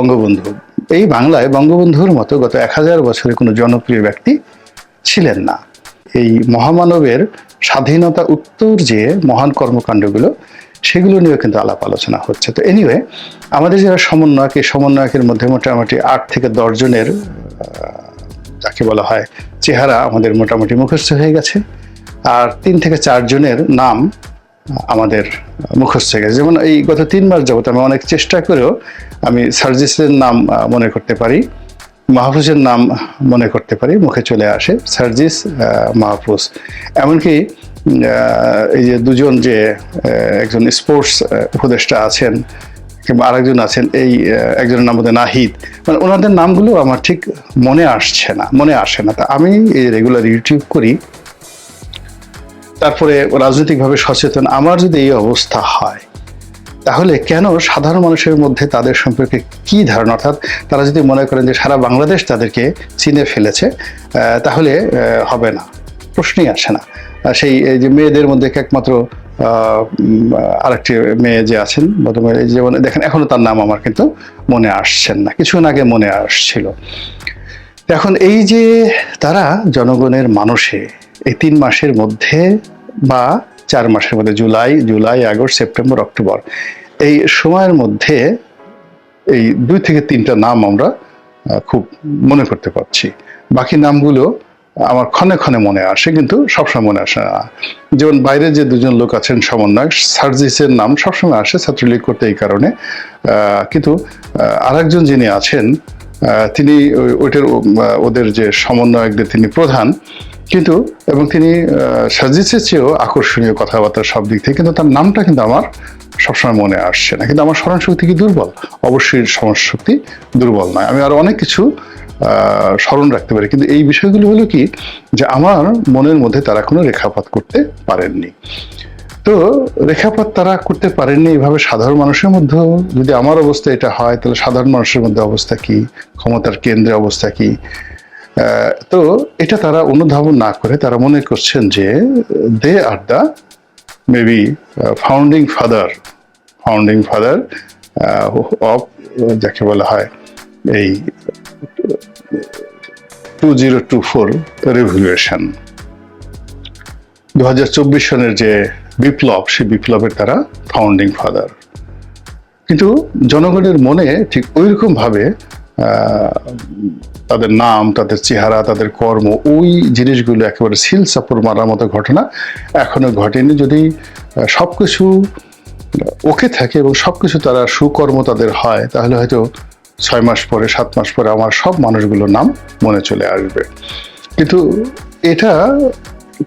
বঙ্গবন্ধু। এই বাংলায় বঙ্গবন্ধুর মতো গত এক হাজার বছরে কোনো জনপ্রিয় ব্যক্তি ছিলেন না। এই মহামানবের স্বাধীনতা উত্তর যে মহান কর্মকাণ্ডগুলো, সেগুলো নিয়েও কিন্তু আলাপ আলোচনা হচ্ছে। তো এনিওয়ে আমাদের যারা সমন্বয়ক, এই সমন্বয়কের মধ্যে মোটামুটি আট থেকে দশ জনের যাকে বলা হয় চেহারা আমাদের মোটামুটি মুখস্থ হয়ে গেছে। আর তিন থেকে চারজনের নাম আমাদের মুখস্থ হয়ে গেছে। যেমন এই গত তিন মাস যাবত আমি অনেক চেষ্টা করেও আমি সার্জিসের নাম মনে করতে পারি, মাহফুজের নাম মনে করতে পারি, মুখে চলে আসে সার্জিস মাহফুজ। এমনকি এই যে দুজন যে একজন স্পোর্টস উপদেষ্টা আছেন কিংবা আরেকজন আছেন, এই একজনের নাম বোধহয় নাহিদ মানে ওনাদের নামগুলো আমার ঠিক মনে আসছে না, মনে আসে না। তা আমি রেগুলার ইউটিউব করি তারপরে রাজনৈতিকভাবে সচেতন। আমার যদি এই অবস্থা হয়, তাহলে কেন সাধারণ মানুষের মধ্যে তাদের সম্পর্কে কি ধারণা? অর্থাৎ তারা যদি মনে করেন যে সারা বাংলাদেশ তাদেরকে চিনে ফেলেছে তাহলে হবে না। প্রশ্নই আসে না। সেই যে মেয়েদের মধ্যে একমাত্র আরেকটি মেয়ে যে আছেন যেমন দেখেন, এখনও তার নাম আমার কিন্তু মনে আসছেন না। কিছুক্ষণ আগে মনে আসছিল। এখন এই যে তারা জনগণের মানুষে এই তিন মাসের মধ্যে বা চার মাসের মধ্যে, July July, August, September, October, এই সময়ের মধ্যে এই দুই থেকে তিনটা নাম আমরা খুব মনে করতে পারছি। বাকি নামগুলো আমার ক্ষণে ক্ষণে মনে আসে, কিন্তু সবসময় মনে আসে না। যেমন বাইরে যে দুজন লোক আছেন সমন্বয়ক, সার্জিসের নাম সবসময় আসে ছাত্রলীগ করতে এই কারণে। কিন্তু আরেকজন যিনি আছেন তিনি ওই- ওইটার ওদের যে সমন্বয়কদের তিনি প্রধান কিন্তু এবং তিনি আহ, সার্জিসের চেয়েও আকর্ষণীয় কথাবার্তা সব দিক থেকে কিন্তু তার নামটা কিন্তু আমার সবসময় মনে আসছে না। কিন্তু আমার স্মরণশক্তি কি দুর্বল? অবশ্যই স্মরণশক্তি দুর্বল নয়। আমি আরও অনেক কিছু স্মরণ রাখতে পারি। কিন্তু এই বিষয়গুলো হলো কি যে আমার মনের মধ্যে তারা কোনো রেখাপাত করতে পারেননি। তো রেখাপাত তারা করতে পারেননি এইভাবে সাধারণ মানুষের মধ্যে যদি আমার অবস্থা এটা হয় তাহলে সাধারণ মানুষের মধ্যে অবস্থা কি? ক্ষমতার কেন্দ্রে অবস্থা কি? তো এটা তারা অনুধাবন না করে তারা মনে করছেন যে they are the maybe founding father founding father of যাকে বলা হয় এই two zero two four revolution দু হাজার চব্বিশ সনের যে বিপ্লব সেই বিপ্লবের তারা ফাউন্ডিং ফাদার কিন্তু জনগণের মনে ঠিক ওইরকম ভাবে আহ, তাদের নাম, তাদের চেহারা, তাদের কর্ম, ওই জিনিসগুলো একেবারে সিল চাপড় মারার মতো ঘটনা এখনও ঘটেনি। যদি সব কিছু ওকে থাকে এবং সব কিছু তারা সুকর্ম তাদের হয়, তাহলে হয়তো ছয় মাস পরে, সাত মাস পরে আমার সব মানুষগুলোর নাম মনে চলে আসবে। কিন্তু এটা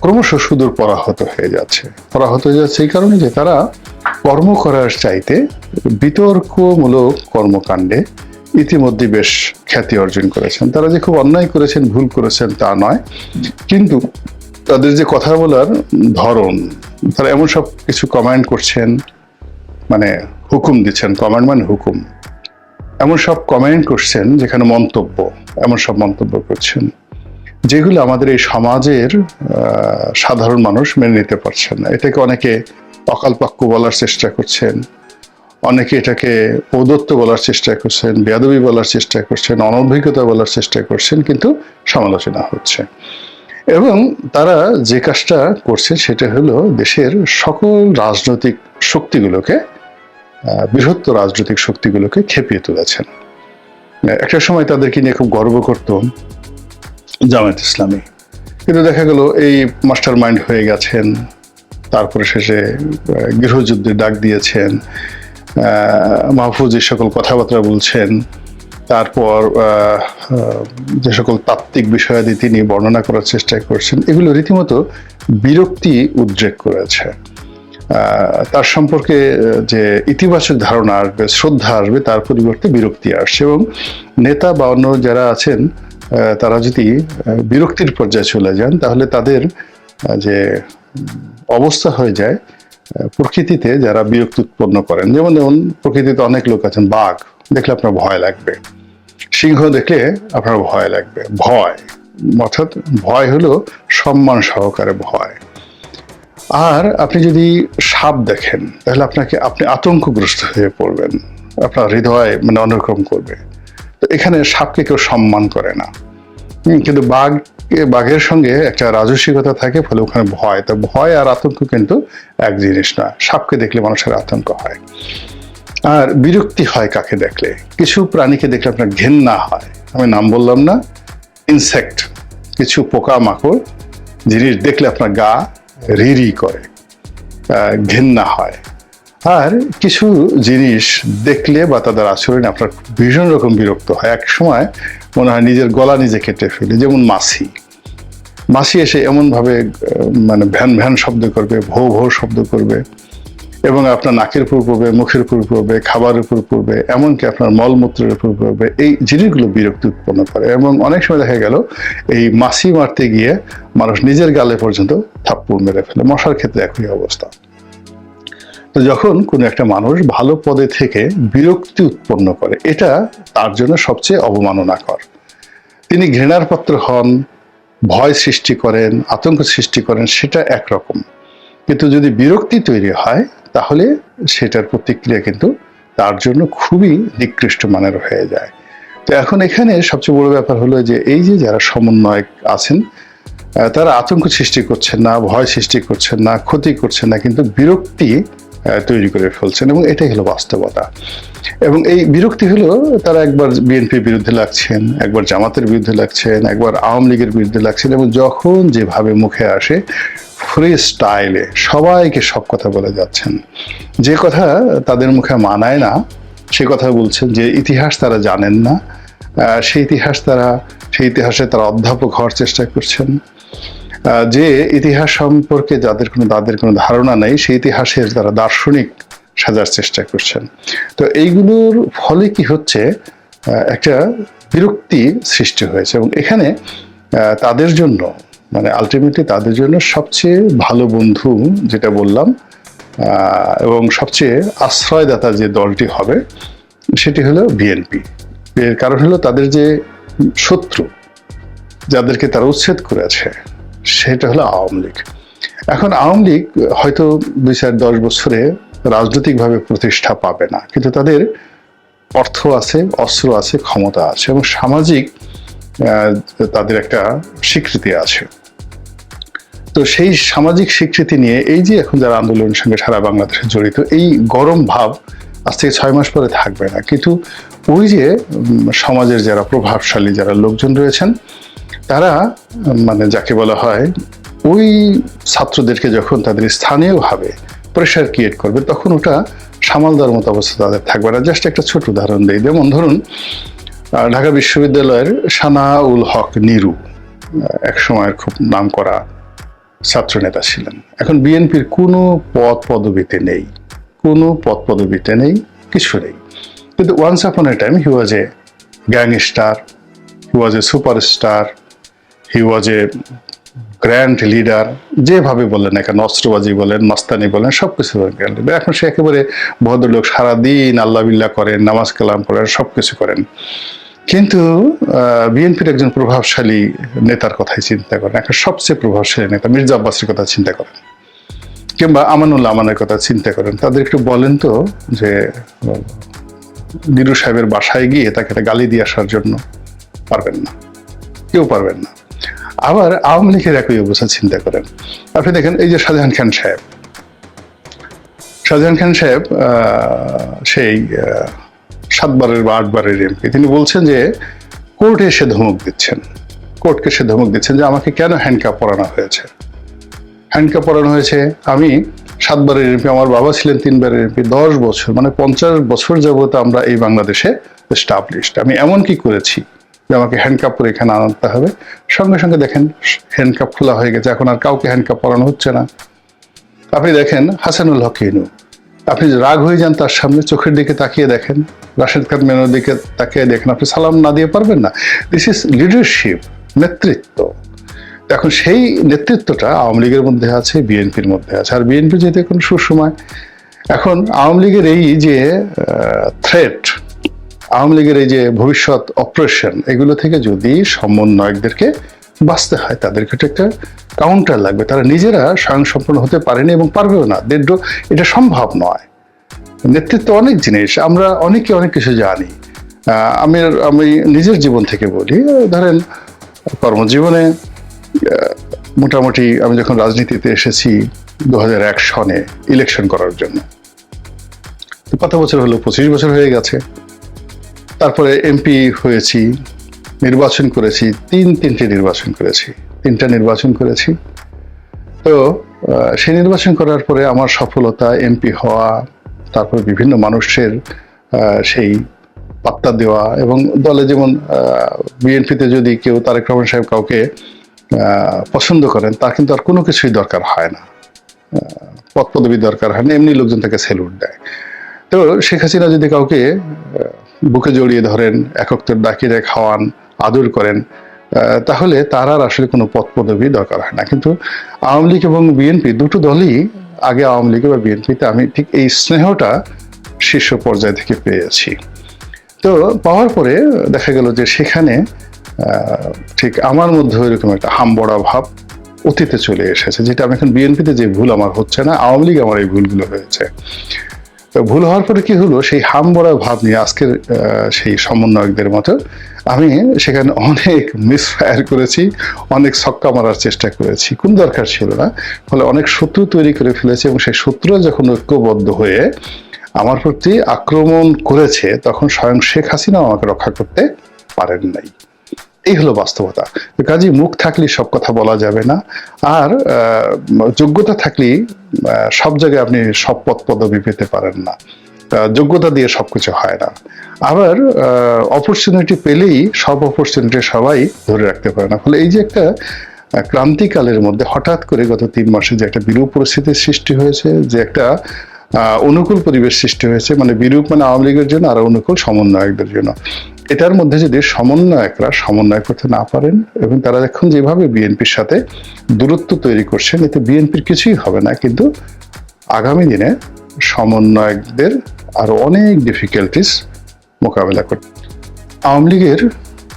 ক্রমশ সুদূর পরাহত হয়ে যাচ্ছে। পরাহত হয়ে যাচ্ছে এই কারণে যে তারা কর্ম করার চাইতে বিতর্কমূলক কর্মকাণ্ডে ইতিমধ্যে বেশ খ্যাতি অর্জন করেছেন। তারা যে খুব অন্যায় করেছেন, ভুল করেছেন তা নয়। কিন্তু তাদের যে কথা বলার ধরন, তারা এমন সব কিছু কমেন্ট করছেন মানে হুকুম দিচ্ছেন কমেন্ট মানে হুকুম। এমন সব কমেন্ট করছেন যেখানে মন্তব্য, এমন সব মন্তব্য করছেন, যেগুলো আমাদের এই সমাজের সাধারণ মানুষ মেনে নিতে পারছেন না। এটাকে অনেকে অকালপাক্য বলার চেষ্টা করছেন অনেকে এটাকে ঔদত্ত বলার চেষ্টা করছেন বেয়াদবি বলার চেষ্টা করছেন অনভিজ্ঞতা বলার চেষ্টা করছেন কিন্তু সমালোচনা হচ্ছে। এবং তারা যে কাজটা করছে সেটা হলো দেশের সকল রাজনৈতিক শক্তিগুলোকে বৃহত্তর রাজনৈতিক শক্তিগুলোকে খেপিয়ে তুলেছেন। একটা সময় তাদেরকে নিয়ে খুব গর্ব করত জামায়াত ইসলামী। কিন্তু দেখা গেল এই মাস্টার মাইন্ড হয়ে গেছেন তারপরে শেষে আহ, গৃহযুদ্ধের ডাক দিয়েছেন মাহফুজ যে সকল কথাবার্তা বলছেন, তারপর যে সকল তাত্ত্বিক বিষয়াদি তিনি বর্ণনা করার চেষ্টা করছেন, এগুলো রীতিমতো বিরক্তি উদ্রেক করেছে। তার সম্পর্কে যে ইতিবাচক ধারণা আসবে, শ্রদ্ধা আসবে, তার পরিবর্তে বিরক্তি আসছে এবং নেতা বা অন্য যারা আছেন তারা যদি বিরক্তির পর্যায়ে চলে যান, তাহলে তাদের যে অবস্থা হয়ে যায় প্রকৃতিতে যারা বিরক্তি উৎপন্ন করেন, যেমন যেমন প্রকৃতিতে অনেক লোক আছেন, বাঘ, দেখলে আপনার ভয় লাগবে। সিংহ দেখলে আপনার ভয় লাগবে, ভয়। অর্থাৎ ভয় হলো সম্মান সহকারে ভয়। আর আপনি যদি সাপ দেখেন, তাহলে আপনাকে, আপনি আতঙ্কগ্রস্ত হয়ে পড়বেন। আপনার হৃদয় মানে অন্যরকম করবে। তো এখানে সাপকে কেউ সম্মান করে না। কিন্তু বাঘ বাঘের সঙ্গে একটা রাজস্বিকতা থাকে ফলে ওখানে ভয়। তো ভয় আর আতঙ্ক কিন্তু এক জিনিস না, সাপকে দেখলে মানুষের আতঙ্ক হয়। আর বিরক্তি হয় কাকে দেখলে? কিছু প্রাণীকে দেখলে আপনার ঘেন্না হয়। আমি নাম বললাম না ইনসেক্ট কিছু পোকা মাকড় জিনিস দেখলে আপনার গা রিরি করে ঘেন্না হয়। আর কিছু জিনিস দেখলে বা তাদের আচরণে আপনার ভীষণ রকম বিরক্ত হয়। এক সময় মনে হয় নিজের গলা নিজে কেটে ফেলে, যেমন মাছি। মাছি এসে এমনভাবে মানে ভ্যান ভ্যান শব্দ করবে, ভো ভো শব্দ করবে, এবং আপনার নাকের উপর পড়বে, মুখের উপর পড়বে, খাবারের উপর পড়বে, এমনকি আপনার মলমূত্রের উপর পড়বে, এই জিনিসগুলো বিরক্তি উৎপন্ন করে। এবং অনেক সময় দেখা গেল, এই মাছি মারতে গিয়ে মানুষ নিজের গালে পর্যন্ত থাপ্পড় মেরে ফেলে। মশার ক্ষেত্রে একই অবস্থা। তো যখন কোনো একটা মানুষ ভালো পদে থেকে বিরক্তি উৎপন্ন করে, এটা তার জন্য সবচেয়ে অবমাননাকর। তিনি ঘৃণার পাত্র হন ভয় সৃষ্টি করেন, আতঙ্ক সৃষ্টি করেন, সেটা একরকম। কিন্তু যদি বিরক্তি তৈরি হয়, তাহলে সেটার প্রতিক্রিয়া কিন্তু তার জন্য খুবই নিকৃষ্ট মানের হয়ে যায়। তো এখন এখানে সবচেয়ে বড় ব্যাপার হলো যে, এই যে যারা সমন্বয়ক আছেন তারা আতঙ্ক সৃষ্টি করছেন না, ভয় সৃষ্টি করছেন না, ক্ষতি করছেন না, কিন্তু বিরক্তি তৈরি করে ফেলছেন এবং এটাই হলো বাস্তবতা। এবং এই বিরক্তি হলো তারা একবার বিএনপির বিরুদ্ধে লাগছেন, একবার জামাতের বিরুদ্ধে লাগছেন, একবার আওয়ামী লীগের বিরুদ্ধে লাগছেন এবং যখন যেভাবে মুখে আসে ফ্রি স্টাইলে সবাইকে সব কথা বলে যাচ্ছেন। যে কথা তাদের মুখে মানায় না, সে কথা বলছেন যে ইতিহাস তারা জানেন না সেই ইতিহাস তারা, সেই ইতিহাসে তারা অধ্যাপক হওয়ার চেষ্টা করছেন। যে ইতিহাস সম্পর্কে যাদের কোনো, তাদের কোনো ধারণা নেই, সেই ইতিহাসের তারা দার্শনিক সাজার চেষ্টা করছেন। তো এইগুলোর ফলে কি হচ্ছে? একটা বিরক্তি সৃষ্টি হয়েছে এবং এখানে তাদের জন্য মানে আলটিমেটলি তাদের জন্য সবচেয়ে ভালো বন্ধু যেটা বললাম এবং সবচেয়ে আশ্রয়দাতা যে দলটি হবে, সেটি হলো বিএনপি এর কারণ হলো তাদের যে শত্রু, যাদেরকে তারা উচ্ছেদ করেছে সেটা হলো আওয়ামী লীগ। এখন আওয়ামী লীগ হয়তো দুই চার দশ বছরে রাজনৈতিকভাবে প্রতিষ্ঠা পাবে না, কিন্তু তাদের অর্থ আছে, অস্ত্র আছে, ক্ষমতা আছে এবং সামাজিক তাদের একটা স্বীকৃতি আছে। তো সেই সামাজিক স্বীকৃতি নিয়ে এই যে এখন যারা আন্দোলনের সঙ্গে সারা বাংলাদেশে জড়িত, এই গরম ভাব আজ থেকে ছয় মাস পরে থাকবে না। কিন্তু ওই যে সমাজের যারা প্রভাবশালী, যারা লোকজন রয়েছেন তারা মানে যাকে বলা হয়, ওই ছাত্রদেরকে যখন তাদের স্থানীয়ভাবে প্রেশার ক্রিয়েট করবে, তখন ওটা সামাল দেওয়ার মতো অবস্থা তাদের থাকবে না। জাস্ট একটা ছোট উদাহরণ দিই। যেমন ধরুন ঢাকা বিশ্ববিদ্যালয়ের সানাউল হক নিরু এক সময়ের খুব নাম করা ছাত্রনেতা ছিলেন। এখন বিএনপির কোনো পদ পদবিতে নেই। কোনো পদ পদবিতে নেই, কিছু নেই। কিন্তু once upon a time he was a gangster he was a superstar he was a grand leader যেভাবে বলেন এখানে অস্ত্রবাজি বলেন, মাস্তানি বলেন সব কিছু এখন সে একেবারে ভদ্রলোক, সারাদিন আল্লাহ বিল্লাহ করেন, নামাজ কালাম করেন সব কিছু করেন। কিন্তু বিএনপির একজন প্রভাবশালী নেতার কথাই চিন্তা করেন। এখন সবচেয়ে প্রভাবশালী নেতা মির্জা আব্বাসের কথা চিন্তা করেন। কিংবা আমানুল্লাহ আমানের কথা চিন্তা করেন। তাদের একটু বলেন তো যে, নিরু সাহেবের বাসায় গিয়ে তাকে একটা গালি দিয়ে আসার জন্য পারবেন না। কেউ পারবেন না। আবার আওয়ামী লীগের একই অবস্থা চিন্তা করেন। আপনি দেখেন, এই যে শাহজাহান খান সাহেব। শাহজাহান খান সাহেব সেই সাতবারের বা আটবারের এমপি। তিনি বলছেন যে, কোর্টে এসে ধমক দিচ্ছেন। কোর্টকে সে ধমক দিচ্ছেন যে, আমাকে কেন হ্যান্ডকাপ পরানো হয়েছে? হ্যান্ডকাপ পরানো হয়েছে, আমি সাতবারের এমপি, আমার বাবা ছিলেন তিনবারের এমপি, দশ বছর মানে পঞ্চাশ বছর যাবত আমরা এই বাংলাদেশে এস্টাবলিশড আমি এমন কি করেছি? যে আমাকে হ্যান্ডকাপ পরে এখানে আনতে হবে। সঙ্গে সঙ্গে দেখেন হ্যান্ডকাপ খোলা হয়ে গেছে। এখন আর কাউকে হ্যান্ডকাপ পরানো হচ্ছে না। আপনি দেখেন হাসানুল হক ইনু। আপনি রাগ হয়ে যান তার সামনে চোখের দিকে তাকিয়ে দেখেন। রাশেদ খান মেনুর দিকে তাকিয়ে দেখেন। আপনি সালাম না দিয়ে পারবেন না। দিস ইজ লিডারশিপ নেতৃত্ব। এখন সেই নেতৃত্বটা আওয়ামী লীগের মধ্যে আছে, বিএনপির মধ্যে আছে। আর বিএনপি যেহেতু এখন সুসময়, এখন আওয়ামী লীগের এই যে থ্রেট আওয়ামী লীগের এই যে ভবিষ্যৎ অপারেশন এগুলো থেকে যদি সমন্বয়কদেরকে বাঁচতে হয় তাদেরকে একটা কাউন্টার লাগবে। তারা নিজেরা স্বয়ংসম্পূর্ণ হতে পারেনি এবং পারবেও না। দেড় এটা সম্ভব নয়। নেতৃত্ব অনেক জিনিস, আমরা অনেকে অনেক কিছু জানি। আমি আমি নিজের জীবন থেকে বলি, ধরেন কর্মজীবনে মোটামুটি আমি যখন রাজনীতিতে এসেছি দু সনে ইলেকশন করার জন্য। কত বছর হলো? পঁচিশ বছর হয়ে গেছে। তারপরে এমপি হয়েছি, নির্বাচন করেছি, তিন তিনটে নির্বাচন করেছি, তিনটা নির্বাচন করেছি। তো সেই নির্বাচন করার পরে আমার সফলতা, এমপি হওয়া, তারপর বিভিন্ন মানুষের সেই পাত্তা দেওয়া এবং দলে যেমন বিএনপিতে যদি কেউ তারেক রহমান সাহেব কাউকে পছন্দ করেন, তার কিন্তু আর কোনো কিছুই দরকার হয় না। পদ পদবি দরকার হয় না, এমনি লোকজন তাকে স্যালুট দেয়। তো শেখ হাসিনা যদি কাউকে বুকে জড়িয়ে ধরেন একত্রের ডাকিয়ে খাওয়ান, আদর করেন তাহলে তার আর আসলে কোনো পদ পদবি দরকার হয় না। কিন্তু আওয়ামী লীগ এবং বিএনপি দুটো দলই আগে আওয়ামী লীগ বা বিএনপিতে, আমি ঠিক এই স্নেহটা শীর্ষ পর্যায় থেকে পেয়েছি তো পাওয়ার পরে দেখা গেল যে সেখানে ঠিক আমার মধ্যে এরকম একটা হামবড়া ভাব অতীতে চলে এসেছে, যেটা আমি এখন বিএনপিতে যে ভুল আমার হচ্ছে না, আওয়ামী লীগ আমার এই ভুলগুলো হয়েছে। তো ভুল হওয়ার পরে কি হলো? সেই হাম হামবড়া ভাব নিয়ে আজকের সেই সমন্বয়কদের মতো আমি সেখানে অনেক মিসফায়ার করেছি, অনেক ছক্কা মারার চেষ্টা করেছি। কোন দরকার ছিল না। ফলে অনেক শত্রু তৈরি করে ফেলেছে এবং সেই শত্রুরা যখন ঐক্যবদ্ধ হয়ে আমার প্রতি আক্রমণ করেছে, তখন স্বয়ং শেখ হাসিনা আমাকে রক্ষা করতে পারেন নাই। এই হলো বাস্তবতা। কাজে মুখ থাকলে সব কথা বলা যাবে না। আর যোগ্যতা থাকলেই আহ, সব জায়গায় আপনি সব পদ পদবি পেতে পারেন না। যোগ্যতা দিয়ে সবকিছু হয় না। আবার অপরচুনিটি পেলেই সব অপরচুনিটি সবাই ধরে রাখতে পারে না। ফলে এই যে একটা ক্রান্তিকালের মধ্যে হঠাৎ করে গত তিন মাসে যে একটা বিরূপ পরিস্থিতির সৃষ্টি হয়েছে যে একটা অনুকূল পরিবেশ সৃষ্টি হয়েছে মানে বিরূপ মানে আওয়ামী লীগের জন্য আর অনুকূল সমন্বয়কদের জন্য। এটার মধ্যে যদি সমন্বয়করা সমন্বয় করতে না পারেন এবং তারা এখন যেভাবে বিএনপির সাথে দূরত্ব তৈরি করছেন, এতে বিএনপির কিছুই হবে না, কিন্তু আগামী দিনে সমন্বয়কদের আরও অনেক ডিফিকাল্টিস মোকাবেলা করতে আওয়ামী লীগের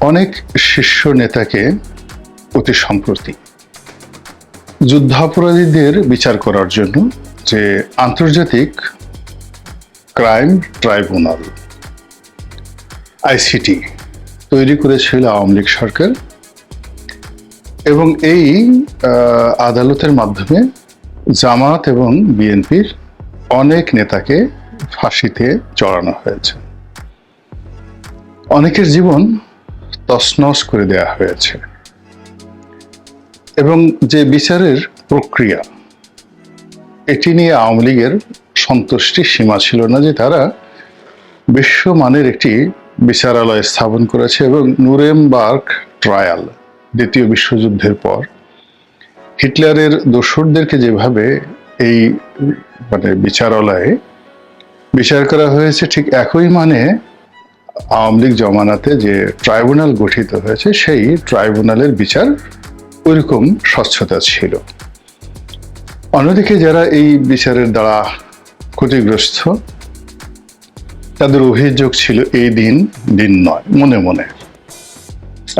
অনেক শীর্ষ নেতাকে অতি সম্প্রতি যুদ্ধাপরাধীদের বিচার করার জন্য যে আন্তর্জাতিক ক্রাইম ট্রাইব্যুনাল, আইসিটি, তৈরি করেছিল আওয়ামী লীগ সরকার এবং এই আদালতের মাধ্যমে জামাত এবং বিএনপির অনেক নেতাকে ফাঁসিতে চড়ানো হয়েছে। অনেকের জীবন তছনছ করে দেয়া হয়েছে এবং যে বিচারের প্রক্রিয়া এটি নিয়ে আওয়ামী লীগের সন্তুষ্টির সীমা ছিল না যে তারা বিশ্বমানের একটি বিচারালয় স্থাপন করেছে এবং নুরেমবার্গ ট্রায়াল, দ্বিতীয় বিশ্বযুদ্ধের পর। হিটলারের দোসরদেরকে যেভাবে এই মানে বিচারালয়ে বিচার করা হয়েছে, ঠিক একই মানে আওয়ামী লীগ জমানাতে যে ট্রাইব্যুনাল গঠিত হয়েছে, সেই ট্রাইব্যুনালের বিচার ওইরকম স্বচ্ছতা ছিল। অন্যদিকে যারা এই বিচারের দ্বারা ক্ষতিগ্রস্ত, তাদের অভিযোগ ছিল এই দিন দিন নয়, মনে মনে।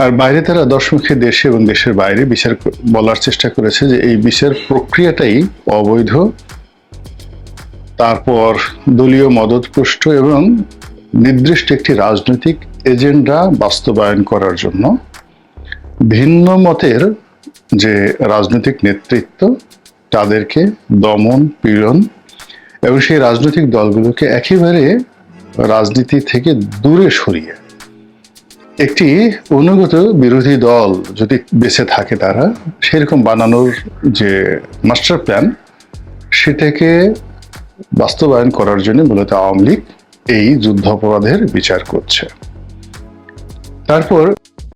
আর বাইরে তারা দশমুখী দেশে এবং দেশের বাইরে বিচার বলার চেষ্টা করেছে যে এই বিচার প্রক্রিয়াটাই অবৈধ। তারপর দলীয় মদতপুষ্ট এবং নির্দিষ্ট একটি রাজনৈতিক এজেন্ডা বাস্তবায়ন করার জন্য ভিন্ন মতের যে রাজনৈতিক নেতৃত্ব তাদেরকে দমন, পীড়ন এবং সেই রাজনৈতিক দলগুলোকে একেবারে রাজনীতি থেকে দূরে সরিয়ে একটি অনুগত বিরোধী দল যদি বেঁচে থাকে তারা, সেরকম বানানোর যে মাস্টার প্ল্যান সেটাকে বাস্তবায়ন করার জন্য মূলত আওয়ামী লীগ এই যুদ্ধাপরাধের বিচার করছে। তারপর